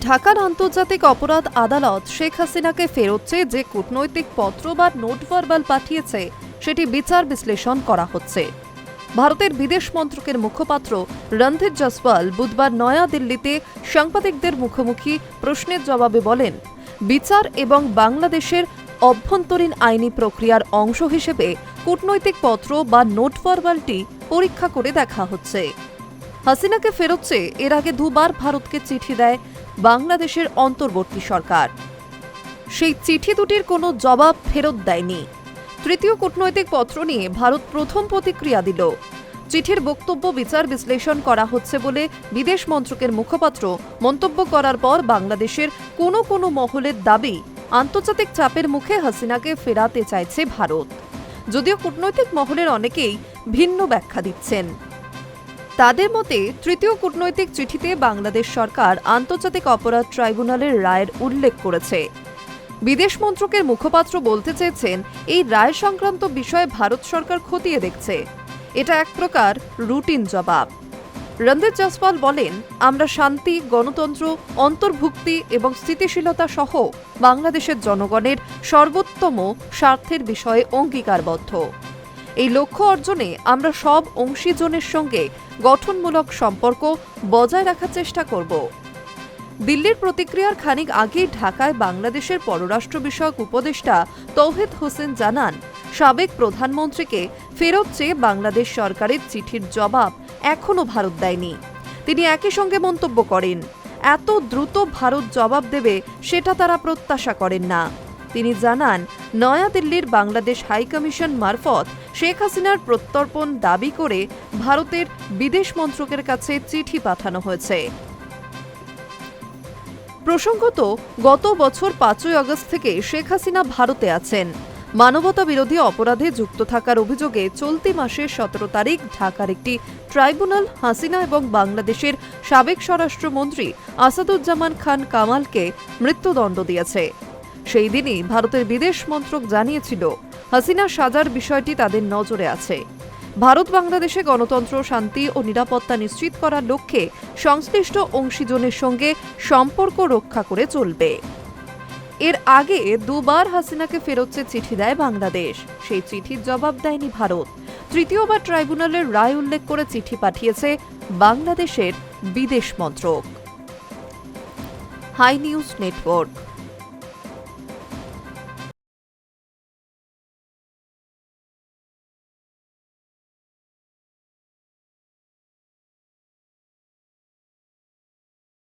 ঢাকার আন্তর্জাতিক অপরাধ আদালত শেখ হাসিনাকে ফেরত চেয়ে যে কূটনৈতিক পত্র বা নোট ভার্বাল পাঠিয়েছে, সেটি বিচার বিশ্লেষণ করা হচ্ছে। ভারতের বিদেশ মন্ত্রকের মুখপাত্র রণধীর জসওয়াল বুধবার নয়াদিল্লিতে সাংবাদিকদের মুখোমুখি প্রশ্নের জবাবে বলেন, বিচার এবং বাংলাদেশের অভ্যন্তরীণ আইনি প্রক্রিয়ার অংশ হিসেবে কূটনৈতিক পত্র বা নোট ভার্বালটি পরীক্ষা করে দেখা হচ্ছে। হাসিনাকে ফেরত চেয়ে এর আগে দুবার ভারতকে চিঠি দেয় বাংলাদেশের অন্তর্বর্তী সরকার। সেই চিঠি দুটির কোনো জবাব ফেরত দেয়নি। তৃতীয় কূটনৈতিক পত্র নিয়ে ভারত প্রথম প্রতিক্রিয়া দিল। চিঠির বক্তব্য বিচার বিশ্লেষণ করা হচ্ছে বলে বিদেশ মন্ত্রকের মুখপাত্র মন্তব্য করার পর বাংলাদেশের কোনো কোনো মহলের দাবি আন্তর্জাতিক চাপের মুখে হাসিনাকে ফেরাতে চাইছে ভারত। যদিও কূটনৈতিক মহলের অনেকেই ভিন্ন ব্যাখ্যা দিচ্ছেন। তাদের মতে, তৃতীয় কূটনৈতিক চিঠিতে বাংলাদেশ সরকার আন্তর্জাতিক অপরাধ ট্রাইব্যুনালের রায়ের উল্লেখ করেছে। বিদেশ মন্ত্রকের মুখপাত্র বলতে চেয়েছেন, এই রায় সংক্রান্ত বিষয়ে ভারত সরকার খতিয়ে দেখছে। এটা এক প্রকার রুটিন জবাব। রণদীপ জসওয়াল বলেন, আমরা শান্তি, গণতন্ত্র, অন্তর্ভুক্তি এবং স্থিতিশীলতা সহ বাংলাদেশের জনগণের সর্বোত্তম স্বার্থের বিষয়ে অঙ্গীকারবদ্ধ। এই লক্ষ্য অর্জনে আমরা সব অংশীজনের সঙ্গে গঠনমূলক সম্পর্ক বজায় রাখার চেষ্টা করব। দিল্লির প্রতিক্রিয়ার খানিক আগেই ঢাকায় বাংলাদেশের পররাষ্ট্র বিষয়ক উপদেষ্টা তৌহিদ হোসেন জানান, সাবেক প্রধানমন্ত্রীকে ফেরত চেয়ে বাংলাদেশ সরকারের চিঠির জবাব এখনও ভারত দেয়নি। তিনি একই সঙ্গে মন্তব্য করেন, এত দ্রুত ভারত জবাব দেবে সেটা তারা প্রত্যাশা করেন না। তিনি জানান নয়াদিল্লির বাংলাদেশ হাইকমিশন মারফত শেখ হাসিনার প্রত্যর্পণ দাবি করে ভারতের বিদেশ মন্ত্রকের কাছে চিঠি পাঠানো হয়েছে। প্রসঙ্গত, গত বছর পাঁচই আগস্ট থেকে শেখ হাসিনা ভারতে আছেন। মানবতা বিরোধী অপরাধে যুক্ত থাকার অভিযোগে চলতি মাসের সতেরো তারিখ ঢাকার একটি ট্রাইব্যুনাল হাসিনা এবং বাংলাদেশের সাবেক স্বরাষ্ট্রমন্ত্রী আসাদুজ্জামান খান কামালকে মৃত্যুদণ্ড দিয়েছে। সেই দিনই ভারতের বিদেশ মন্ত্রক জানিয়েছিল, হাসিনা সাজার বিষয়টি তাদের নজরে আছে। ভারত বাংলাদেশে গণতন্ত্র, শান্তি ও নিরাপত্তা নিশ্চিত করার লক্ষ্যে সংশ্লিষ্ট অংশীজনের সঙ্গে সম্পর্ক রক্ষা করে চলবে। এর আগে দুবার হাসিনাকে ফেরত চেয়ে চিঠি দেয় বাংলাদেশ। সেই চিঠির জবাব দেয়নি ভারত। তৃতীয়বার ট্রাইব্যুনালের রায় উল্লেখ করে চিঠি পাঠিয়েছে বাংলাদেশের বিদেশ মন্ত্রক। High news network.